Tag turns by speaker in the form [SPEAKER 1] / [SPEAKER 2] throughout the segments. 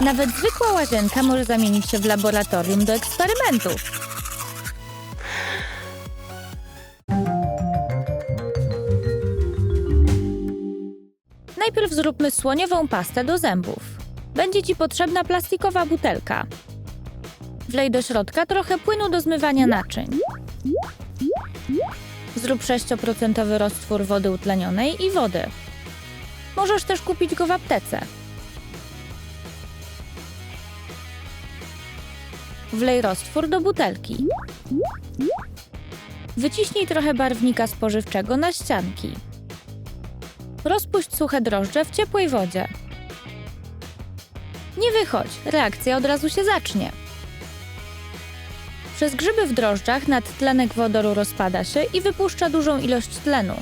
[SPEAKER 1] Nawet zwykła łazienka może zamienić się w laboratorium do eksperymentów. Najpierw zróbmy słoniową pastę do zębów. Będzie Ci potrzebna plastikowa butelka. Wlej do środka trochę płynu do zmywania naczyń. Zrób 6% roztwór wody utlenionej i wody. Możesz też kupić go w aptece. Wlej roztwór do butelki. Wyciśnij trochę barwnika spożywczego na ścianki. Rozpuść suche drożdże w ciepłej wodzie. Nie wychodź, reakcja od razu się zacznie. Przez grzyby w drożdżach nadtlenek wodoru rozpada się i wypuszcza dużą ilość tlenu.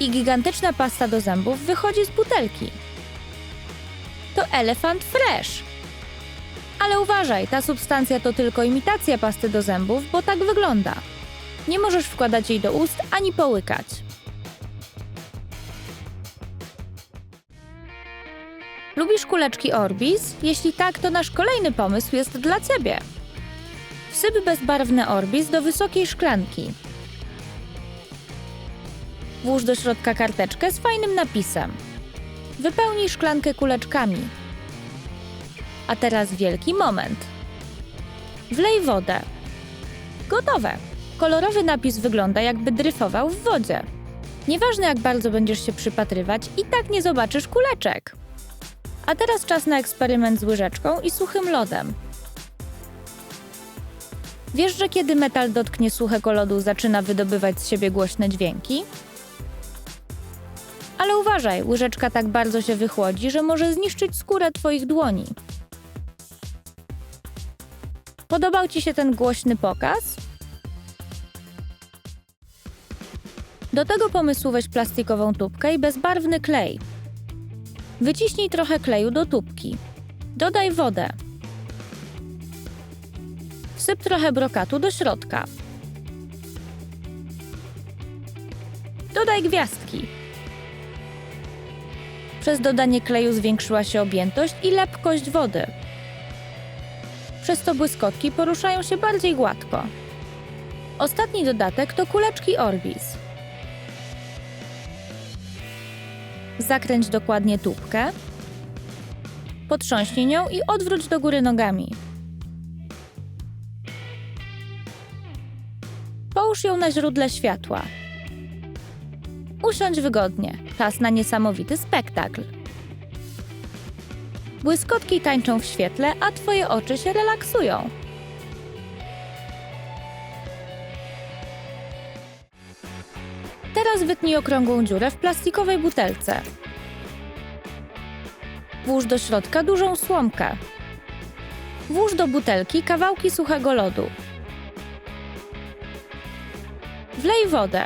[SPEAKER 1] I gigantyczna pasta do zębów wychodzi z butelki. To elefant fresh. Ale uważaj, ta substancja to tylko imitacja pasty do zębów, bo tak wygląda. Nie możesz wkładać jej do ust ani połykać. Lubisz kuleczki Orbis? Jeśli tak, to nasz kolejny pomysł jest dla Ciebie. Wsyp bezbarwny Orbis do wysokiej szklanki. Włóż do środka karteczkę z fajnym napisem. Wypełnij szklankę kuleczkami. A teraz wielki moment. Wlej wodę. Gotowe. Kolorowy napis wygląda jakby dryfował w wodzie. Nieważne jak bardzo będziesz się przypatrywać, i tak nie zobaczysz kuleczek. A teraz czas na eksperyment z łyżeczką i suchym lodem. Wiesz, że kiedy metal dotknie suchego lodu, zaczyna wydobywać z siebie głośne dźwięki? Ale uważaj, łyżeczka tak bardzo się wychłodzi, że może zniszczyć skórę Twoich dłoni. Podobał Ci się ten głośny pokaz? Do tego pomysłu weź plastikową tubkę i bezbarwny klej. Wyciśnij trochę kleju do tubki. Dodaj wodę. Wsyp trochę brokatu do środka. Dodaj gwiazdki. Przez dodanie kleju zwiększyła się objętość i lepkość wody. Przez to błyskotki poruszają się bardziej gładko. Ostatni dodatek to kuleczki Orbis. Zakręć dokładnie tubkę. Potrząśnij nią i odwróć do góry nogami. Połóż ją na źródle światła. Usiądź wygodnie. Czas na niesamowity spektakl. Błyskotki tańczą w świetle, a twoje oczy się relaksują. Teraz wytnij okrągłą dziurę w plastikowej butelce. Włóż do środka dużą słomkę. Włóż do butelki kawałki suchego lodu. Wlej wodę.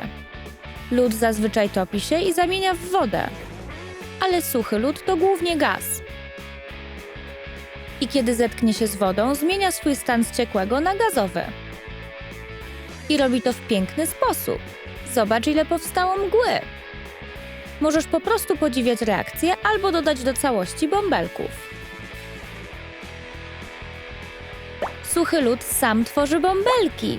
[SPEAKER 1] Lód zazwyczaj topi się i zamienia w wodę, ale suchy lód to głównie gaz. I kiedy zetknie się z wodą, zmienia swój stan z ciekłego na gazowy. I robi to w piękny sposób. Zobacz, ile powstało mgły. Możesz po prostu podziwiać reakcję albo dodać do całości bąbelków. Suchy lód sam tworzy bąbelki.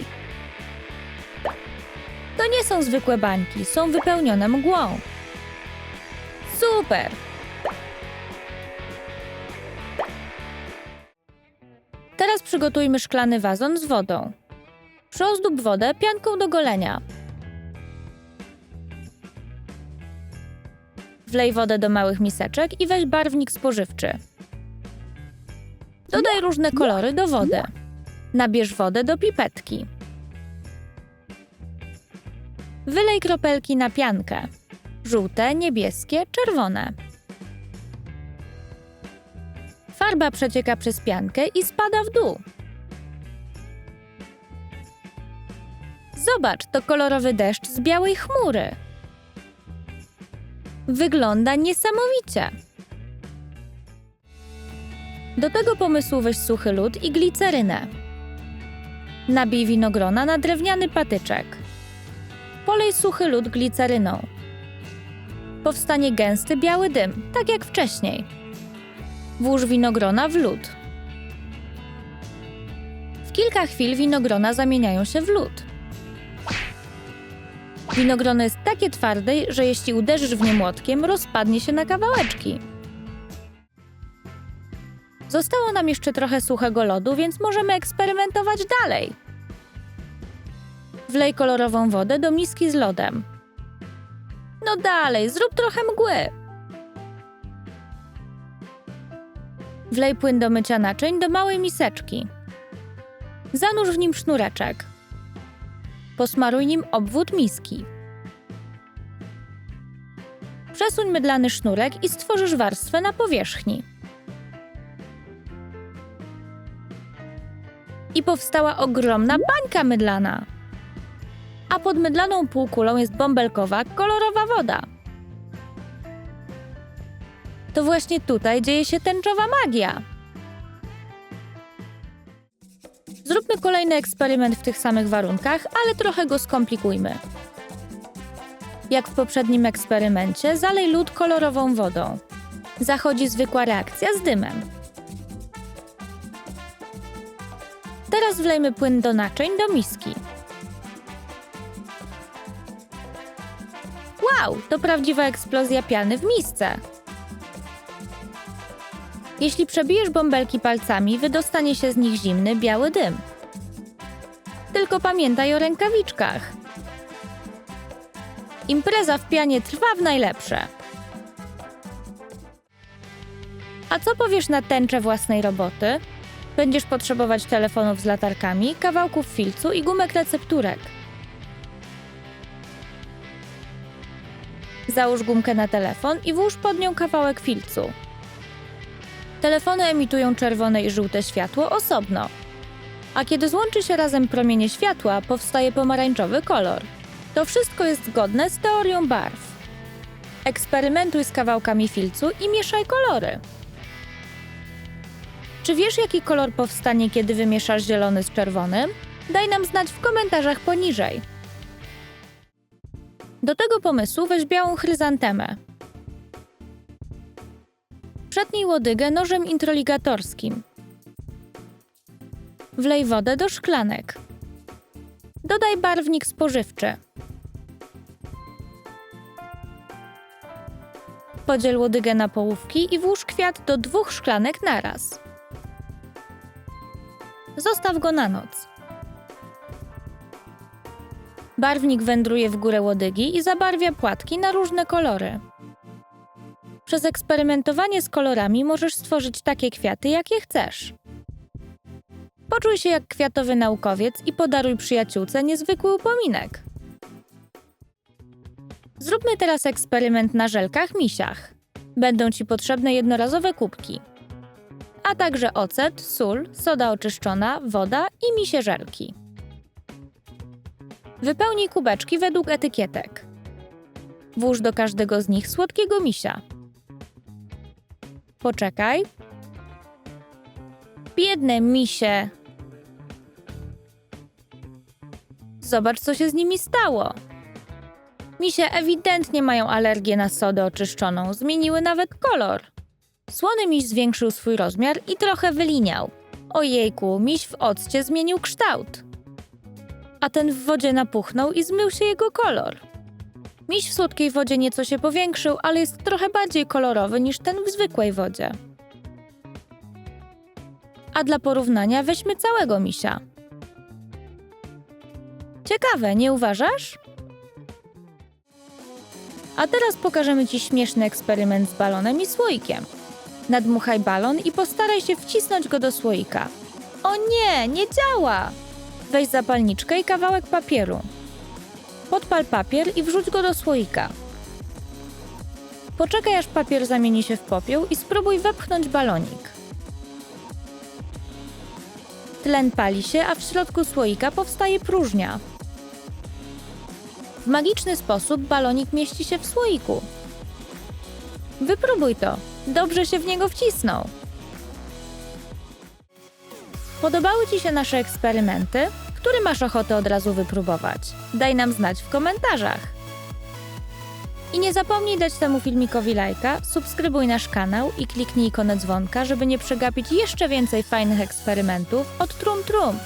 [SPEAKER 1] To nie są zwykłe bańki, są wypełnione mgłą. Super! Teraz przygotujmy szklany wazon z wodą. Przyozdób wodę pianką do golenia. Wlej wodę do małych miseczek i weź barwnik spożywczy. Dodaj różne kolory do wody. Nabierz wodę do pipetki. Wylej kropelki na piankę. Żółte, niebieskie, czerwone. Farba przecieka przez piankę i spada w dół. Zobacz, to kolorowy deszcz z białej chmury. Wygląda niesamowicie. Do tego pomysłu weź suchy lód i glicerynę. Nabij winogrona na drewniany patyczek. Polej suchy lód gliceryną. Powstanie gęsty biały dym, tak jak wcześniej. Włóż winogrona w lód. W kilka chwil winogrona zamieniają się w lód. Winogrono jest takie twarde, że jeśli uderzysz w nie młotkiem, rozpadnie się na kawałeczki. Zostało nam jeszcze trochę suchego lodu, więc możemy eksperymentować dalej. Wlej kolorową wodę do miski z lodem. No dalej, zrób trochę mgły. Wlej płyn do mycia naczyń do małej miseczki. Zanurz w nim sznureczek. Posmaruj nim obwód miski. Przesuń mydlany sznurek i stworzysz warstwę na powierzchni. I powstała ogromna bańka mydlana. A pod mydlaną półkulą jest bąbelkowa, kolorowa woda. To właśnie tutaj dzieje się tęczowa magia. Zróbmy kolejny eksperyment w tych samych warunkach, ale trochę go skomplikujmy. Jak w poprzednim eksperymencie, zalej lód kolorową wodą. Zachodzi zwykła reakcja z dymem. Teraz wlejmy płyn do naczyń do miski. Wow, to prawdziwa eksplozja piany w misce. Jeśli przebijesz bąbelki palcami, wydostanie się z nich zimny, biały dym. Tylko pamiętaj o rękawiczkach. Impreza w pianie trwa w najlepsze. A co powiesz na tęczę własnej roboty? Będziesz potrzebować telefonów z latarkami, kawałków filcu i gumek recepturek. Załóż gumkę na telefon i włóż pod nią kawałek filcu. Telefony emitują czerwone i żółte światło osobno. A kiedy złączy się razem promienie światła, powstaje pomarańczowy kolor. To wszystko jest zgodne z teorią barw. Eksperymentuj z kawałkami filcu i mieszaj kolory. Czy wiesz, jaki kolor powstanie, kiedy wymieszasz zielony z czerwonym? Daj nam znać w komentarzach poniżej. Do tego pomysłu weź białą chryzantemę. Przetnij łodygę nożem introligatorskim. Wlej wodę do szklanek. Dodaj barwnik spożywczy. Podziel łodygę na połówki i włóż kwiat do dwóch szklanek naraz. Zostaw go na noc. Barwnik wędruje w górę łodygi i zabarwia płatki na różne kolory. Przez eksperymentowanie z kolorami możesz stworzyć takie kwiaty, jakie chcesz. Poczuj się jak kwiatowy naukowiec i podaruj przyjaciółce niezwykły upominek. Zróbmy teraz eksperyment na żelkach misiach. Będą Ci potrzebne jednorazowe kubki, a także ocet, sól, soda oczyszczona, woda i misie żelki. Wypełnij kubeczki według etykietek. Włóż do każdego z nich słodkiego misia. Poczekaj. Biedne misie. Zobacz, co się z nimi stało. Misie ewidentnie mają alergię na sodę oczyszczoną, zmieniły nawet kolor. Słony miś zwiększył swój rozmiar i trochę wyliniał. Ojejku, miś w occie zmienił kształt. A ten w wodzie napuchnął i zmył się jego kolor. Miś w słodkiej wodzie nieco się powiększył, ale jest trochę bardziej kolorowy niż ten w zwykłej wodzie. A dla porównania weźmy całego misia. Ciekawe, nie uważasz? A teraz pokażemy Ci śmieszny eksperyment z balonem i słoikiem. Nadmuchaj balon i postaraj się wcisnąć go do słoika. O nie, nie działa! Weź zapalniczkę i kawałek papieru. Podpal papier i wrzuć go do słoika. Poczekaj aż papier zamieni się w popiół i spróbuj wepchnąć balonik. Tlen pali się, a w środku słoika powstaje próżnia. W magiczny sposób balonik mieści się w słoiku. Wypróbuj to. Dobrze się w niego wcisnął. Podobały Ci się nasze eksperymenty? Który masz ochotę od razu wypróbować? Daj nam znać w komentarzach. I nie zapomnij dać temu filmikowi lajka, subskrybuj nasz kanał i kliknij ikonę dzwonka, żeby nie przegapić jeszcze więcej fajnych eksperymentów od Trum Trum.